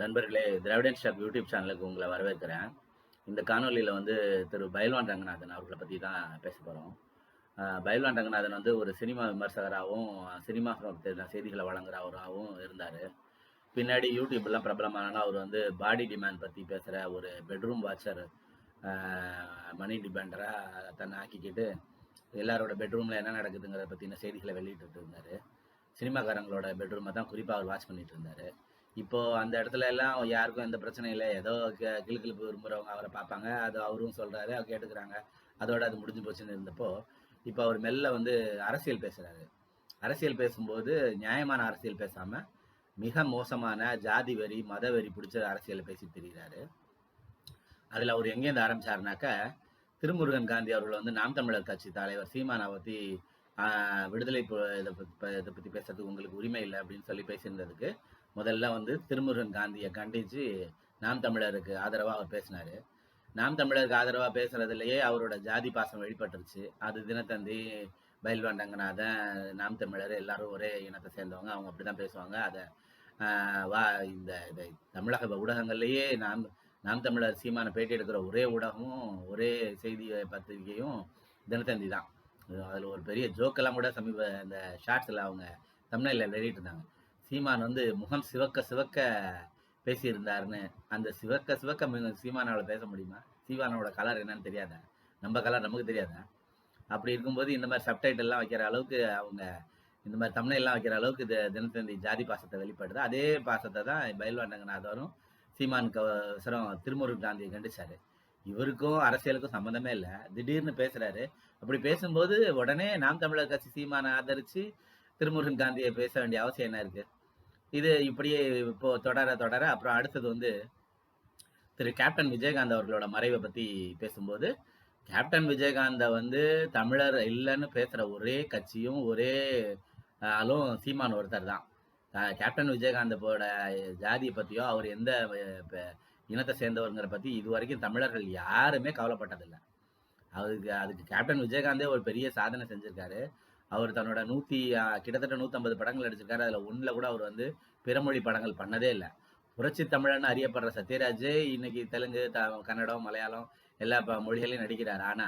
நண்பர்களே திராவிடன் stop YouTube சேனலுக்கு உங்களை வரவேற்கிறேன். இந்த காணொலியில் வந்து திரு பயல்வான் ரங்கநாதன் அவர்களை பற்றி தான் பேச போகிறோம் பயல்வான் ரங்கநாதன் வந்து ஒரு சினிமா விமர்சகராகவும் சினிமா செய்திகளை வழங்குறவராகவும் இருந்தார். பின்னாடி யூடியூப்லாம் பிரபலமான அவர் வந்து பாடி டிமாண்ட் பற்றி பேசுகிற ஒரு பெட்ரூம் வாட்சர் மணி டிபெண்டராக தன்னை ஆக்கிக்கிட்டு எல்லாரோட பெட்ரூமில் என்ன நடக்குதுங்கிறத பற்றின செய்திகளை வெளியிட்டு இருந்தார். சினிமாக்காரங்களோட பெட்ரூமை தான் குறிப்பாக அவர் வாட்ச் பண்ணிட்டு இருந்தார். இப்போ அந்த இடத்துல எல்லாம் யாருக்கும் எந்த பிரச்சனையும் இல்லை. ஏதோ கி- விரும்புகிறவங்க அவரை பார்ப்பாங்க. அது அவரும் சொல்கிறாரு அவர் கேட்டுக்கிறாங்க. அதோட அது முடிஞ்சு போச்சுன்னு இருந்தப்போ இப்போ அவர் மெல்ல வந்து அரசியல் பேசுகிறாரு அரசியல் பேசும்போது நியாயமான அரசியல் பேசாமல் மிக மோசமான ஜாதி வெறி மத வெறி பிடிச்ச அரசியலை பேசி தெரிகிறாரு அதில் அவர் எங்கேருந்து ஆரம்பிச்சாருனாக்க திருமுருகன் காந்தி அவர்கள் வந்து நாம் தமிழர் கட்சி தலைவர் சீமானை பற்றி விடுதலை இதை இதை பற்றி பேசுறதுக்கு உங்களுக்கு உரிமை இல்லை அப்படின்னு சொல்லி பேசியிருந்ததுக்கு முதல்ல வந்து திருமுருகன் காந்தியை கண்டித்து நாம் தமிழருக்கு ஆதரவாக அவர் பேசினார். நாம் தமிழருக்கு ஆதரவாக பேசுறதுலயே அவரோட ஜாதி பாசம் வெளிப்பட்டுருச்சு. அது தினத்தந்தி பயில்வான் ரங்கநாதன் நாம் தமிழர் எல்லாரும் ஒரே இனத்தை சேர்ந்தவங்க. அவங்க அப்படி தான் பேசுவாங்க. அதை வா இந்த இதை தமிழக ஊடகங்கள்லேயே நாம் நாம் தமிழர் சீமான பேட்டி எடுக்கிற ஒரே ஊடகமும் ஒரே செய்தி பத்திரிகையும் தினத்தந்தி தான். அதில் ஒரு பெரிய ஜோக்கெல்லாம் கூட சமீப இந்த ஷார்ட்ஸில் அவங்க தமிழில் வெளியிட்டு இருந்தாங்க. சீமான் வந்து முகம் சிவக்க சிவக்க பேசியிருந்தாருன்னு அந்த சிவக்க சிவக்க சீமானாவோட பேச முடியுமா? சீமானோட கலர் என்னன்னு தெரியாத? நம்ம கலர் நமக்கு தெரியாதா? அப்படி இருக்கும்போது இந்த மாதிரி சப்டைட்டெல்லாம் வைக்கிற அளவுக்கு அவங்க இந்த மாதிரி தமிழ்லாம் வைக்கிற அளவுக்கு இது தினத்தந்தி ஜாதி பாசத்தை வெளிப்படுது. அதே பாசத்தை தான் பயில்வான் ரங்கநாதரும் சீமான் கவசரம் திருமுருகன் காந்தியை கண்டிச்சாரு. இவருக்கும் அரசியலுக்கும் சம்மந்தமே இல்லை. திடீர்னு பேசுறாரு. அப்படி பேசும்போது உடனே நாம் தமிழர் கட்சி சீமானை ஆதரிச்சு திருமுருகன் காந்தியை பேச வேண்டிய அவசியம் என்ன இருக்கு? இது இப்படியே இப்போ தொடர தொடர அப்புறம் அடுத்தது வந்து திரு கேப்டன் விஜயகாந்த் அவர்களோட மறைவை பத்தி பேசும்போது கேப்டன் விஜயகாந்த வந்து தமிழர் இல்லைன்னு பேசுற ஒரே கட்சியும் ஒரே ஆளும் சீமான் ஒருத்தர் தான். கேப்டன் விஜயகாந்தோட ஜாதியை பத்தியோ அவர் எந்த இனத்தை சேர்ந்தவருங்கிற பத்தி இது வரைக்கும் தமிழர்கள் யாருமே கவலைப்பட்டதில்லை. அதுக்கு அதுக்கு கேப்டன் விஜயகாந்தே ஒரு பெரிய சாதனை செஞ்சிருக்காரு. அவர் தன்னோட நூத்தி கிட்டத்தட்ட நூத்தம்பது படங்கள் நடிச்சிருக்காரு அதுல ஒண்ணுல கூட அவர் வந்து பிறமொழி படங்கள் பண்ணதே இல்லை. புரட்சி தமிழன்னு அறியப்படுற சத்யராஜே இன்னைக்கு தெலுங்கு த கன்னடம் மலையாளம் எல்லா ப- மொழிகளையும் நடிக்கிறார். ஆனா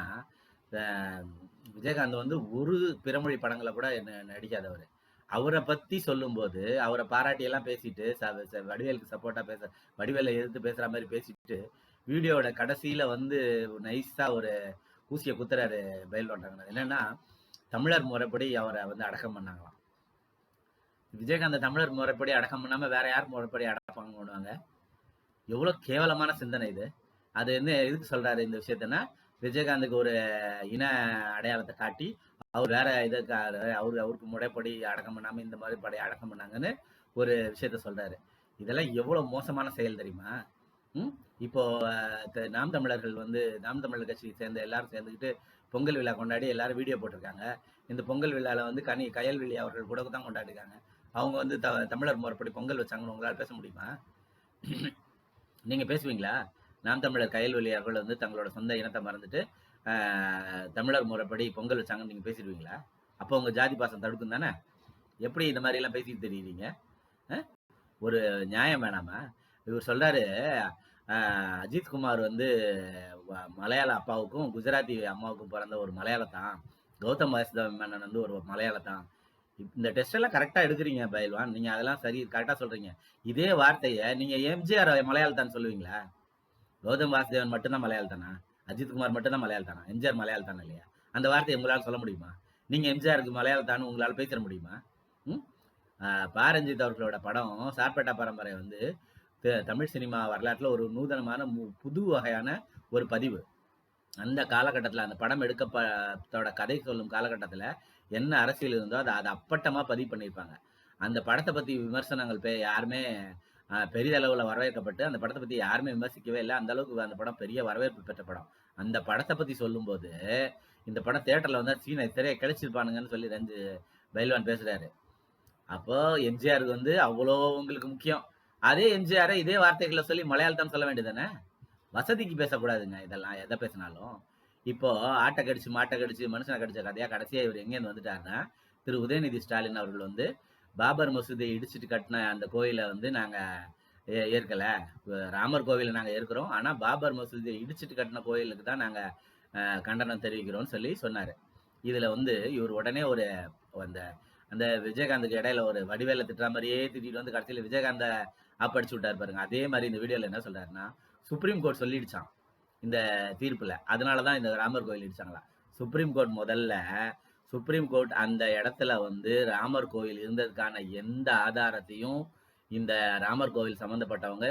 விஜயகாந்த் வந்து ஒரு பிறமொழி படங்களை கூட நடிக்காதவர் அவரை. பத்தி சொல்லும்போது அவரை பாராட்டி எல்லாம் பேசிட்டு ச- வடிவேலுக்கு சப்போர்ட்டா பேச வடிவேலை எதிர்த்து பேசுற மாதிரி பேசிட்டு வீடியோவோட கடைசியில வந்து நைஸா ஒரு ஊசியை குத்துறாரு பயில் பண்றாங்க. என்னன்னா தமிழர் முறைப்படி அவரை வந்து அடக்கம் பண்ணாங்களாம். விஜயகாந்த் தமிழர் முறைப்படி அடக்கம் பண்ணாம வேற யார் முறைப்படி அடக்கம் பண்ணுவாங்க எவ்வளவு கேவலமான சிந்தனை இது. அது என்ன எதுக்கு சொல்றாரு இந்த விஷயத்தன்னா விஜயகாந்துக்கு ஒரு இன அடையாளத்தை காட்டி அவர் வேற இதுக்கு அவரு அவருக்கு முறைப்படி அடக்கம் பண்ணாம இந்த மாதிரி படை அடக்கம் பண்ணாங்கன்னு ஒரு விஷயத்த சொல்றாரு. இதெல்லாம் எவ்வளவு மோசமான செயல் தெரியுமா? ம்? இப்போ நாம் தமிழர்கள் வந்து நாம் தமிழர் கட்சியை சேர்ந்த எல்லாரும் சேர்ந்துக்கிட்டு பொங்கல் விழா கொண்டாடி எல்லாரும் வீடியோ போட்டிருக்காங்க. இந்த பொங்கல் விழாவில் வந்து கனி கயல்வெளி அவர்கள் கூட தான் கொண்டாடிருக்காங்க. அவங்க வந்து த தமிழர் முறைப்படி பொங்கல் வச்சாங்கன்னு உங்களால் பேச முடியுமா? நீங்கள் பேசுவீங்களா? நாம் தமிழர் கயல்வெளி அவர்கள் வந்து தங்களோட சொந்த இனத்தை மறந்துட்டு தமிழர் முறைப்படி பொங்கல் வச்சாங்கன்னு நீங்கள் பேசிடுவீங்களா? அப்போ உங்கள் ஜாதி பாசம் தடுக்கும் தானே? எப்படி இந்த மாதிரிலாம் பேசிட்டு தெரியுறீங்க? ஒரு நியாயம் வேணாமா? இவர் சொல்கிறாரு அஜித்குமார் அஜித் குமார் வந்து மலையாள அப்பாவுக்கும் குஜராத்தி அம்மாவுக்கும் பிறந்த ஒரு மலையாளத்தான் கௌதம் வாசுதேவ மேனன் வந்து ஒரு மலையாளத்தான் இந்த டெஸ்ட் எல்லாம் கரெக்டா எடுக்கிறீங்க பயில்வான் நீங்க அதெல்லாம் சரி கரெக்டா சொல்றீங்க. இதே வார்த்தையை நீங்க எம்ஜிஆர் மலையாளத்தான் சொல்லுவீங்களா? கௌதம் வாசுதேவன் மட்டும்தான் மலையாளத்தானா அஜித் குமார் மட்டும்தான் மலையாளத்தானா எம்ஜிஆர் மலையாளத்தானா இல்லையா? அந்த வார்த்தையை உங்களால் சொல்ல முடியுமா? நீங்க எம்ஜிஆருக்கு மலையாளத்தானு உங்களால் பேசிட முடியுமா? ம்? பாரஞ்சித் அவர்களோட படம் சார்பேட்டா பரம்பரை வந்து தமிழ் சினிமா வரலாற்றில் ஒரு நூதனமான மு- புது வகையான ஒரு பதிவு. அந்த காலகட்டத்தில் அந்த படம் எடுக்கப்பட்டோட கதை சொல்லும் காலகட்டத்தில் என்ன அரசியல் இருந்தோ அதை அதை அப்பட்டமாக பதிவு பண்ணியிருப்பாங்க. அந்த படத்தை பற்றி விமர்சனங்கள் பே யாருமே பெரிய அளவில் வரவேற்கப்பட்டு அந்த படத்தை பற்றி யாருமே விமர்சிக்கவே இல்லை. அந்த அளவுக்கு அந்த படம் பெரிய வரவேற்பு பெற்ற படம். அந்த படத்தை பற்றி சொல்லும்போது இந்த படம் தேட்டரில் வந்து சீனை திரையை கிடைச்சிருப்பானுங்கன்னு சொல்லி ரஞ்சு பைல்வான் பேசுகிறாரு அப்போ எம்ஜிஆருக்கு வந்து அவ்வளோ உங்களுக்கு முக்கியம். அதே எம்ஜிஆரை இதே வார்த்தைகளை சொல்லி மலையாளத்தான் சொல்ல வேண்டியதானே வசதிக்கு பேசக்கூடாதுங்க இதெல்லாம் எதை பேசினாலும் இப்போ ஆட்டை கடிச்சு மாட்டை கடிச்சு மனுஷனை கடிச்ச கதையா கடைசியா இவர் எங்கேருந்து வந்துட்டாருன்னா திரு உதயநிதி ஸ்டாலின் அவர்கள் வந்து பாபர் மசூதியை இடிச்சிட்டு கட்டின அந்த கோயிலை வந்து நாங்க ஏ ஏற்கல. ராமர் கோவில நாங்க ஏற்கிறோம். ஆனா பாபர் மசூதியை இடிச்சிட்டு கட்டின கோயிலுக்கு தான் நாங்க கண்டனம் தெரிவிக்கிறோம்னு சொல்லி சொன்னாரு. இதுல வந்து இவர் உடனே ஒரு அந்த அந்த விஜயகாந்துக்கு இடையில ஒரு வடிவேல திட்டுற மாதிரியே திட்டிட்டு வந்து கடைசியில விஜயகாந்த அப்படிச்சு விட்டாரு பாருங்க. அதே மாதிரி இந்த வீடியோல என்ன சொல்றாருன்னா, சுப்ரீம் கோர்ட் சொல்லிடுச்சான் இந்த தீர்ப்புல. அதனாலதான் இந்த ராமர் கோயில் இடிச்சாங்களா சுப்ரீம் கோர்ட் முதல்ல சுப்ரீம் கோர்ட் அந்த இடத்துல வந்து ராமர் கோயில் இருந்ததுக்கான எந்த ஆதாரத்தையும் இந்த ராமர் கோவில் சம்மந்தப்பட்டவங்க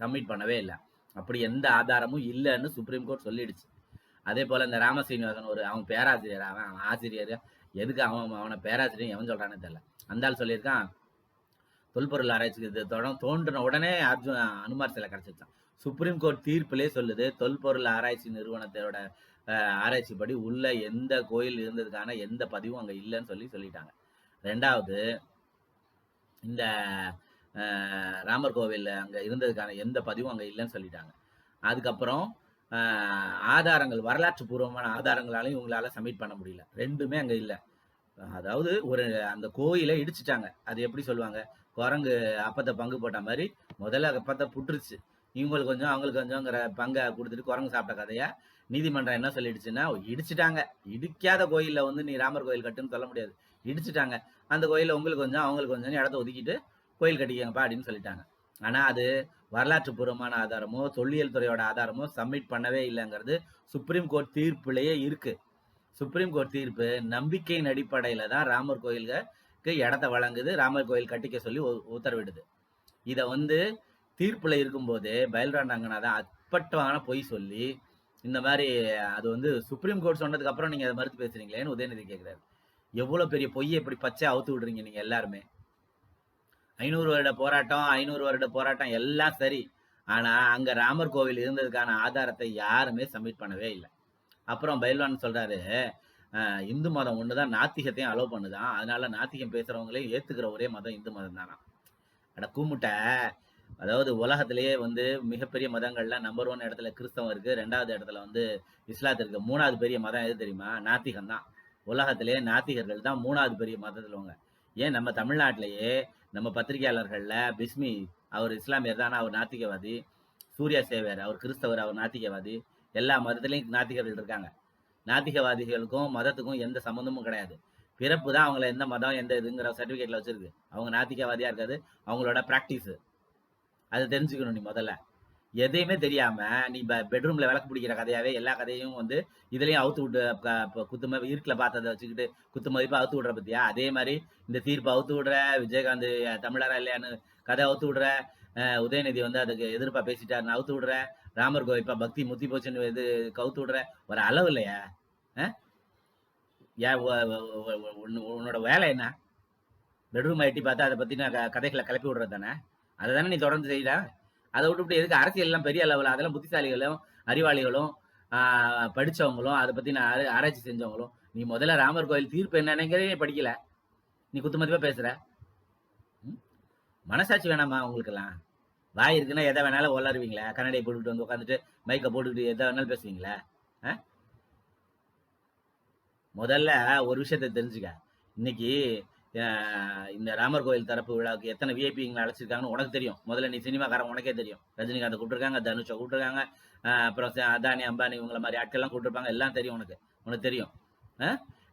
சப்மிட் பண்ணவே இல்லை அப்படி எந்த ஆதாரமும் இல்லைன்னு சுப்ரீம் கோர்ட் சொல்லிடுச்சு. அதே போல் இந்த ராம சீனிவாசன் ஒரு அவன் பேராசிரியர் அவன் அவன் ஆசிரியர். எதுக்கு அவன் அவனை பேராசிரியர் எவன் சொல்கிறானே தெரியல. அந்த ஆள் சொல்லியிருக்கான், தொல்பொருள் ஆராய்ச்சி தோன்றின உடனே அர்ஜுன் அனுமார் சிலை கிடைச்சிருச்சான் சுப்ரீம் கோர்ட் தீர்ப்பிலே சொல்லுது, தொல்பொருள் ஆராய்ச்சி நிறுவனத்தோட ஆராய்ச்சிப்படி உள்ள எந்த கோயில் இருந்ததுக்கான எந்த பதிவும் அங்கே இல்லைன்னு சொல்லி சொல்லிட்டாங்க. ரெண்டாவது இந்த ராமர் கோவில் அங்கே இருந்ததுக்கான எந்த பதிவும் அங்கே இல்லைன்னு சொல்லிட்டாங்க. அதுக்கப்புறம் ஆதாரங்கள் வரலாற்று பூர்வமான ஆதாரங்களாலையும் இவங்களால சப்மிட் பண்ண முடியல. ரெண்டுமே அங்கே இல்லை அதாவது ஒரு அந்த கோயிலை இடிச்சுட்டாங்க. அது எப்படி சொல்லுவாங்க? குரங்கு அப்பத்தை பங்கு போட்ட மாதிரி முதல்ல அப்பத்தை புட்டுருச்சு. இவங்களுக்கு கொஞ்சம், அவங்களுக்கு கொஞ்சம்ங்கிற பங்கை கொடுத்துட்டு குரங்கு சாப்பிட்ட கதையா நீதிமன்றம் என்ன சொல்லிடுச்சுன்னா, இடிச்சுட்டாங்க. இடிக்காத கோயிலில் வந்து நீ ராமர் கோயில் கட்டுன்னு சொல்ல முடியாது. இடிச்சுட்டாங்க. அந்த கோயிலில் உங்களுக்கு கொஞ்சம், அவங்களுக்கு கொஞ்சம் இடத்த ஒதுக்கிட்டு கோயில் கட்டிக்கங்கப்பா அப்படின்னு சொல்லிட்டாங்க. ஆனால் அது வரலாற்று பூர்வமான ஆதாரமோ, தொல்லியல் துறையோட ஆதாரமோ சப்மிட் பண்ணவே இல்லைங்கிறது சுப்ரீம் கோர்ட் தீர்ப்பிலேயே இருக்குது சுப்ரீம் கோர்ட் தீர்ப்பு நம்பிக்கையின் அடிப்படையில தான் ராமர் கோயிலுக்கு இடத்த வழங்குது. ராமர் கோயில் கட்டிக்க சொல்லி உத்தரவிடுது. இதை வந்து தீர்ப்புல இருக்கும்போது பைல்வான் ரங்கநாதன் அப்பட்டமான பொய் சொல்லி, இந்த மாதிரி அது வந்து சுப்ரீம் கோர்ட் சொன்னதுக்கு அப்புறம் நீங்க அதை மறுத்து பேசுறீங்களேன்னு உதயநிதி கேட்கிறாரு. எவ்வளோ பெரிய பொய்யை இப்படி பச்சை அவுத்து விடுறீங்க நீங்க எல்லாருமே. ஐநூறு வருட போராட்டம், ஐநூறு வருட போராட்டம் எல்லாம் சரி. ஆனா அங்க ராமர் கோவில் இருந்ததுக்கான ஆதாரத்தை யாருமே சப்மிட் பண்ணவே இல்லை அப்புறம் பைல்வான் சொல்றாரு, இந்து மதம் ஒண்ணு தான் நாத்திகத்தையும் அலோவ் பண்ணுதான் அதனால நாத்திகம் பேசுறவங்களையும் ஏத்துக்கிற ஒரே மதம் இந்து மதம் தானா அட கூமுட்ட! அதாவது உலகத்திலேயே வந்து மிகப்பெரிய மதங்கள்ல நம்பர் ஒன் இடத்துல கிறிஸ்தவம் இருக்கு. ரெண்டாவது இடத்துல வந்து இஸ்லாத்து இருக்கு. மூணாவது பெரிய மதம் எது தெரியுமா? நாத்திகம் தான். உலகத்திலேயே நாத்திகர்கள் தான் மூணாவது பெரிய மதத்துல உங்க ஏன் நம்ம தமிழ்நாட்டிலேயே நம்ம பத்திரிகையாளர்கள்ல பிஸ்மி அவர் இஸ்லாமியர் தான். அவர் நாத்திகவாதி. சூர்யா சேவர் அவர் கிறிஸ்தவர். அவர் நாத்திகவாதி. எல்லா மதத்திலயும் நாத்திகர்கள் இருக்காங்க. நாத்திகவாதிகளுக்கும் மதத்துக்கும் எந்த சம்மந்தமும் கிடையாது. பிறப்பு தான் அவங்கள எந்த மதம், எந்த இதுங்கிற சர்டிஃபிகேட்டில் வச்சுருக்கு அவங்க நாத்திகவாதியாக இருக்காது அவங்களோட ப்ராக்டிஸு அது தெரிஞ்சுக்கணும் நீ முதல்ல. எதையுமே தெரியாமல் நீ இப்போ பெட்ரூமில் விளக்கு பிடிக்கிற கதையாகவே எல்லா கதையும் வந்து இதுலேயும் அவுத்து விட்டு குத்து ம இருட்டுல பார்த்தத வச்சுக்கிட்டு குத்து மதிப்பா அவுத்து விடுற பற்றியா அதே மாதிரி இந்த தீர்ப்பு அவுத்து விடுற, விஜயகாந்த் தமிழரா இல்லையான்னு கதை அவுத்து விடுற, உதயநிதி வந்து அதுக்கு எதிர்ப்பாக பேசிட்டாருன்னு அவுத்து விடுற, ராமர் கோவில் பக்தி முத்தி போச்சுன்னு இது கவுத்து விடுற. ஒரு அளவு இல்லையா? ஏன் உன்னோட வேலை என்ன? பெட்ரூம் எட்டி பார்த்து அதை பத்தின க கதைகளை கிளப்பி விடுறது தானே? அதை தானே நீ தொடர்ந்து செய்ற? அதை விட்டுப்புட்டு எதுக்கு அரசியல்லாம் பெரிய அளவில் அதெல்லாம் புத்திசாலிகளும், அறிவாளிகளும், படித்தவங்களும் அதை பற்றி நான் ஆர ஆராய்ச்சி செஞ்சவங்களும். நீ முதல்ல ராமர் கோயில் தீர்ப்பு என்னன்னேங்கிறதே படிக்கல. நீ குத்து மதிப்பாக பேசுகிற ம். மனசாட்சி வேணாமா உங்களுக்கெல்லாம்? வாய் இருக்குன்னா எத வேணாலும் உள்ளாருவீங்களே கண்ணாடிய போட்டுக்கிட்டு வந்து உட்காந்துட்டு மைக்கை போட்டுக்கிட்டு எதை வேணாலும் பேசுவீங்களா? முதல்ல ஒரு விஷயத்த தெரிஞ்சுக்க. இன்னைக்கு இந்த ராமர் கோயில் தரப்பு விழாவுக்கு எத்தனை விஐபிங்களை அழைச்சிருக்காங்கன்னு உனக்கு தெரியும். முதல்ல நீ சினிமாக்காரன் உனக்கே தெரியும். ரஜினிகாந்த கூப்பிட்டுருக்காங்க, தனுஷ கூப்பிட்டுருக்காங்க. அப்புறம் அதானி, அம்பானி இவங்கள மாதிரி ஆட்கள்லாம் கூப்பிட்டுருப்பாங்க. எல்லாம் தெரியும் உனக்கு. உனக்கு தெரியும்.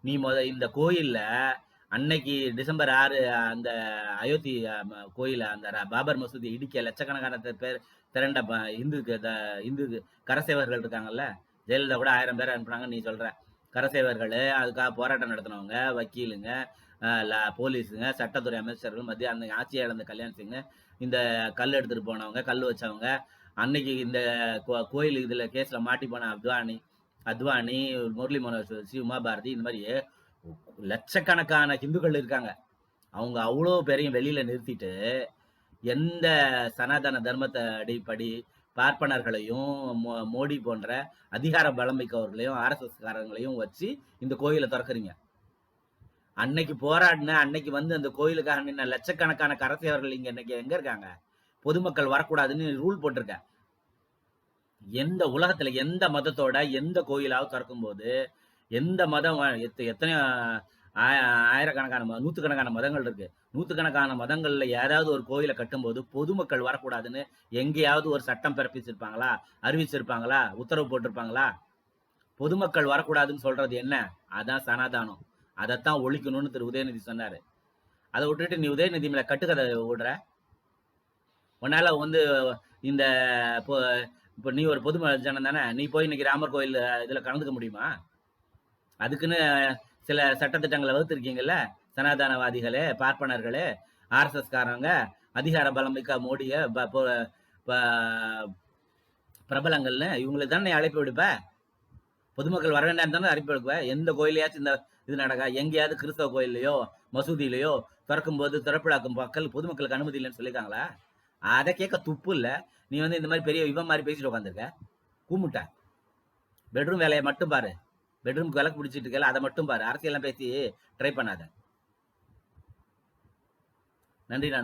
நீ முத இந்த கோயில்ல அன்னைக்கு டிசம்பர் ஆறு அந்த அயோத்தி கோயில அந்த பாபர் மசூதி இடிக்க லட்சக்கணக்கான பேர் திரண்ட ப இந்துக்கு த இந்து கரசேவர்கள் இருக்காங்கல்ல. ஜெயலலிதா கூட ஆயிரம் பேர் அனுப்புனாங்க நீ சொல்ற. கரசேவர்கள் அதுக்காக போராட்டம் நடத்தினவங்க வக்கீலுங்க, போலீஸுங்க, சட்டத்துறை அமைச்சர்கள், மத்திய அந்த ஆட்சியை இழந்த கல்யாண் சிங், இந்த கல் எடுத்துட்டு போனவங்க, கல் வச்சவங்க, அன்னைக்கு இந்த கோ கோயில் இதுல கேஸ்ல மாட்டி போன அத்வானி, அத்வானி, முரளி மனோஜ் ஜோஷி, உமா பாரதி இந்த மாதிரி லட்சக்கணக்கான ஹிந்துக்கள் இருக்காங்க. அவங்க அவ்வளோ பேரையும் வெளியில நிறுத்திட்டு, எந்த சனாதன தர்மத்தை அடிப்படி பார்ப்பனர்களையும், மோ மோடி போன்ற அதிகார பலம் மிக்கவர்களையும், ஆர்எஸ்எஸ்காரங்களையும் வச்சு இந்த கோயிலை திறக்கிறீங்க அன்னைக்கு போராடின, அன்னைக்கு வந்து அந்த கோயிலுக்காக நின்ன லட்சக்கணக்கான கரசேவர்கள் இங்க இன்னைக்கு எங்க இருக்காங்க? பொதுமக்கள் வரக்கூடாதுன்னு ரூல் போட்டிருக்க. எந்த உலகத்துல எந்த மதத்தோட எந்த கோயிலாவது திறக்கும்போது, எந்த மதம் எத்தனை எத்தனையோ ஆயிரக்கணக்கான நூற்றுக்கணக்கான மதங்கள் இருக்கு. நூற்றுக்கணக்கான மதங்களில் யாராவது ஒரு கோயிலை கட்டும்போது, பொதுமக்கள் வரக்கூடாதுன்னு எங்கேயாவது ஒரு சட்டம் பிறப்பிச்சிருப்பாங்களா? அறிவிச்சிருப்பாங்களா? உத்தரவு போட்டிருப்பாங்களா? பொதுமக்கள் வரக்கூடாதுன்னு சொல்றது என்ன? அதான் சனாதானம். அதைத்தான் ஒழிக்கணும்னு திரு உதயநிதி சொன்னாரு. அதை விட்டுட்டு நீ உதயநிதி மேல கட்டுக்கதை விடுற? உன்னால வந்து இந்த இப்போ நீ ஒரு பொது ஜனம் தானே. நீ போய் இன்னைக்கு ராமர் கோயில் இதுல கலந்துக்க முடியுமா? அதுக்குன்னு சில சட்டத்திட்டங்களை வகுத்திருக்கீங்கல்ல. சனாதானவாதிகளே, பார்ப்பனர்களே, ஆர்எஸ்எஸ்காரங்க அதிகார பலம் மிக்க மோடிய ப பிரபலங்கள்னு இவங்களுக்கு தானே அழைப்பு விடுப்ப? பொதுமக்கள் வர வேண்டாம் தானே அழைப்பு விடுப்ப? எந்த கோயிலையாச்சும் இந்த இது நடக்கா? எங்கேயாவது கிறிஸ்தவ கோயில்லையோ மசூதியிலையோ திறக்கும் போது திறப்பிழாக்கும் மக்கள் பொதுமக்களுக்கு அனுமதி இல்லைன்னு சொல்லியிருக்காங்களா? அதை கேட்க துப்பு இல்லை நீ வந்து இந்த மாதிரி பெரிய இவன் மாதிரி பேசிட்டு உட்காந்துருக்க கூமுட்ட. பெட்ரூம் வேலையை மட்டும் பாரு. பெட்ரூம் விளக்கு பிடிச்சிட்டு இருக்கல அதை மட்டும் பாரு. அரசியல் பேசி ட்ரை பண்ணாத. நன்றி நான்